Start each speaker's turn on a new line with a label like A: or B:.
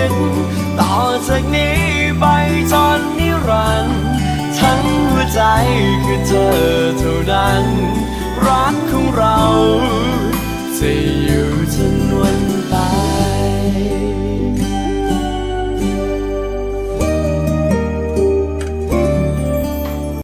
A: ต จากนี้ไปจนนิรันดร์ทั้งหัวใจคือเธอเท่านั้น รักของเราจะอยู่จน